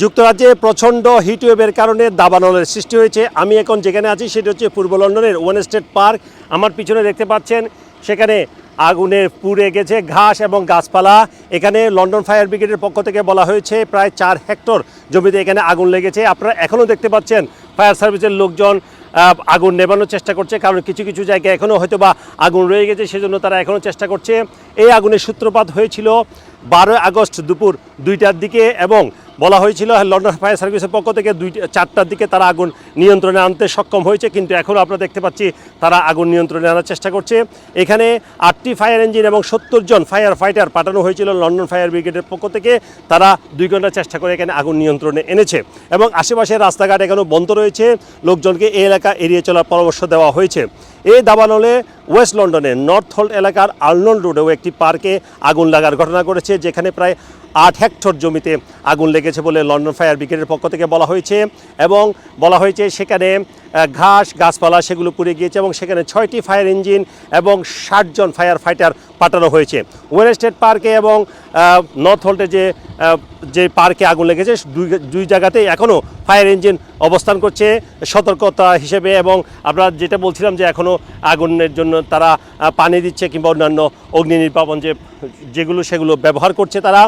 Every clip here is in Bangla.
যুক্তরাজ্যে প্রচণ্ড হিটওয়েভের কারণে দাবানলের সৃষ্টি হয়েছে। আমি এখন যেখানে আছি, সেটা হচ্ছে পূর্ব লন্ডনের ওয়েন স্টেট পার্ক। আমার পিছনে দেখতে পাচ্ছেন, সেখানে আগুনে পুড়ে গেছে ঘাস এবং গাছপালা। এখানে লন্ডন ফায়ার ব্রিগেডের পক্ষ থেকে বলা হয়েছে, প্রায় চার হেক্টর জমিতে এখানে আগুন লেগেছে। আপনারা এখনও দেখতে পাচ্ছেন, ফায়ার সার্ভিসের লোকজন আগুন নেবানোর চেষ্টা করছে, কারণ কিছু কিছু জায়গায় এখনও হয়তো বা আগুন রয়ে গেছে, সেজন্য তারা এখনও চেষ্টা করছে। এই আগুনের সূত্রপাত হয়েছিল বারোই আগস্ট দুপুর দুইটার দিকে এবং বলা হয়েছিল লন্ডন ফায়ার সার্ভিসের পক্ষ থেকে দুই, চারটার দিকে তারা আগুন নিয়ন্ত্রণে আনতে সক্ষম হয়েছে। কিন্তু এখনও আমরা দেখতে পাচ্ছি তারা আগুন নিয়ন্ত্রণে আনার চেষ্টা করছে। এখানে আটটি ফায়ার ইঞ্জিন এবং সত্তর জন ফায়ার ফাইটার পাঠানো হয়েছিল লন্ডন ফায়ার ব্রিগেডের পক্ষ থেকে। তারা দুই ঘণ্টা চেষ্টা করে এখানে আগুন নিয়ন্ত্রণে এনেছে এবং আশেপাশের রাস্তাঘাট এখনও বন্ধ রয়েছে। লোকজনকে এই এলাকা এড়িয়ে চলার পরামর্শ দেওয়া হয়েছে। এই দাবানলে ওয়েস্ট লন্ডনের নর্থ হল্ট এলাকার আর্নল রোডেও একটি পার্কে আগুন লাগার ঘটনা ঘটেছে, যেখানে প্রায় আট হেক্টর জমিতে আগুন লেগেছে বলে লন্ডন ফায়ার ব্রিগেডের পক্ষ থেকে বলা হয়েছে এবং বলা হয়েছে সেখানে ঘাস, গাছপালা সেগুলো পুড়ে গিয়েছে এবং সেখানে ছয়টি ফায়ার ইঞ্জিন এবং ষাটজন ফায়ার ফাইটার পাঠানো হয়েছে। ওয়েন স্টেট পার্কে এবং নর্থ হল্টে যে যে পার্কে আগুন লেগেছে, দুই দুই জায়গাতেই এখনও ফায়ার ইঞ্জিন অবস্থান করছে সতর্কতা হিসেবে এবং আমরা যেটা বলছিলাম যে এখনও আগুনের জন্য তারা পানি দিচ্ছে কিংবা অন্যান্য অগ্নি নির্বাপন যে, যেগুলো সেগুলো ব্যবহার করছে তারা।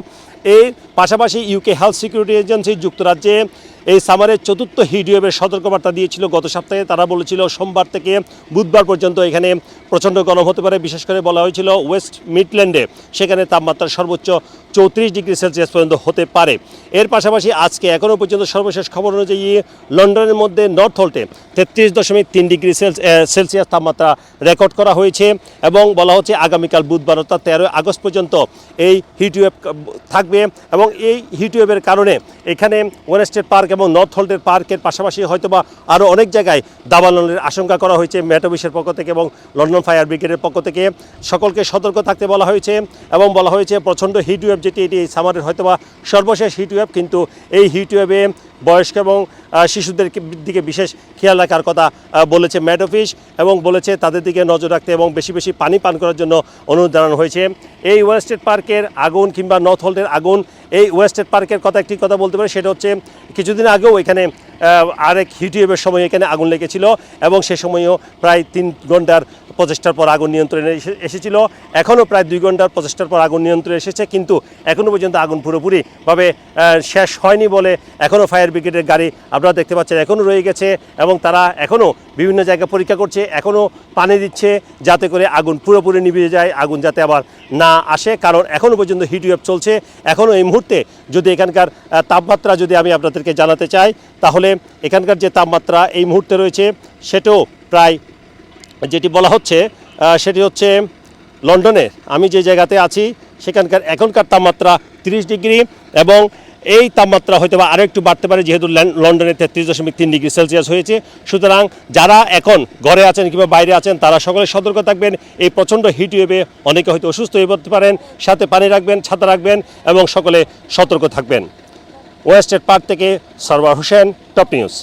এই পাশাপাশি ইউকে হেলথ সিকিউরিটি এজেন্সি যুক্তরাজ্যে এই সামারের চতুর্থ হিটওয়েভের সতর্কবার্তা দিয়েছিল। গত সপ্তাহে তারা বলেছিল, সোমবার থেকে বুধবার পর্যন্ত এখানে প্রচণ্ড গরম হতে পারে। বিশেষ করে বলা হয়েছিল ওয়েস্ট মিডল্যান্ডে সেখানে তাপমাত্রা সর্বোচ্চ চৌত্রিশ ডিগ্রি সেলসিয়াস পর্যন্ত হতে পারে। এর পাশাপাশি আজকে এখনও পর্যন্ত সর্বশেষ খবর অনুযায়ী লন্ডনের মধ্যে নর্থ হল্টে তেত্রিশ দশমিক তিন ডিগ্রি সেলস- সেলসিয়াস তাপমাত্রা রেকর্ড করা হয়েছে এবং বলা হচ্ছে, আগামীকাল বুধবার অর্থাৎ তেরোই আগস্ট পর্যন্ত এই হিটওয়েভ থাকবে। এবং এই হিটওয়েভের কারণে এখানে ওয়েনস্টেট পার্ক এবং নর্থ হোল্ডের পার্কের পাশাপাশি হয়তোবা আরও অনেক জায়গায় দাবানলের আশঙ্কা করা হয়েছে মেটোবিশের পক্ষ থেকে এবং লন্ডন ফায়ার ব্রিগেডের পক্ষ থেকে। সকলকে সতর্ক থাকতে বলা হয়েছে এবং বলা হয়েছে প্রচণ্ড হিটওয়েভ যেটি এটি সামারের হয়তোবা সর্বশেষ হিটওয়েভ কিন্তু এই হিটওয়েভে বয়স্ক এবং শিশুদের দিকে বিশেষ খেয়াল রাখার কথা বলেছে ম্যাড অফিস এবং বলেছে তাদের দিকে নজর রাখতে এবং বেশি বেশি পানি পান করার জন্য অনুরোধ জানানো হয়েছে। এই ওয়েস্টেড পার্কের আগুন কিংবা নর্থ হল্টের আগুন, এই ওয়েস্টেড পার্কের কথা একটি কথা বলতে পারে, সেটা হচ্ছে কিছুদিন আগেও এখানে আরেক হিটওয়েভের সময় এখানে আগুন লেগেছিল এবং সে সময়ও প্রায় তিন ঘণ্টার প্রচেষ্টার পর আগুন নিয়ন্ত্রণে এসে- এসেছিল। এখনও প্রায় দুই ঘণ্টার প্রচেষ্টার পর আগুন নিয়ন্ত্রণে এসেছে, কিন্তু এখনও পর্যন্ত আগুন পুরোপুরিভাবে শেষ হয়নি বলে এখনও ফায়ার ব্রিগেডের গাড়ি আপনারা দেখতে পাচ্ছেন এখনও রয়ে গেছে এবং তারা এখনও বিভিন্ন জায়গায় পরীক্ষা করছে এখনও পানি দিচ্ছে যাতে করে আগুন পুরোপুরি নিভিয়ে যায়, আগুন যাতে আবার না আসে। কারণ এখনও পর্যন্ত হিটওয়েভ চলছে। এখনও এই মুহূর্তে যদি এখানকার তাপমাত্রা যদি আমি আপনাদেরকে জানাতে চাই, তাহলে এখানকার যে তাপমাত্রা এই মুহূর্তে রয়েছে, সেটাও প্রায় যেটি বলা হচ্ছে সেটি হচ্ছে লন্ডনে আমি যে জায়গাতে আছি, সেখানকার এখনকার তাপমাত্রা তিরিশ ডিগ্রি এবং এই তাপমাত্রা হয়তো বা আরও একটু বাড়তে পারে, যেহেতু লন্ডনে তেত্রিশ দশমিক তিন ডিগ্রি সেলসিয়াস হয়েছে। সুতরাং যারা এখন ঘরে আছেন কিংবা বাইরে আছেন, তারা সকলে সতর্ক থাকবেন। এই প্রচণ্ড হিট ওয়েভে অনেকে হয়তো অসুস্থ হয়ে পড়তে পারেন, সাথে পানি রাখবেন, ছাতা রাখবেন এবং সকলে সতর্ক থাকবেন। ওয়েস্টেড পার্ক থেকে সরওয়ার হোসেন, টপ নিউজ।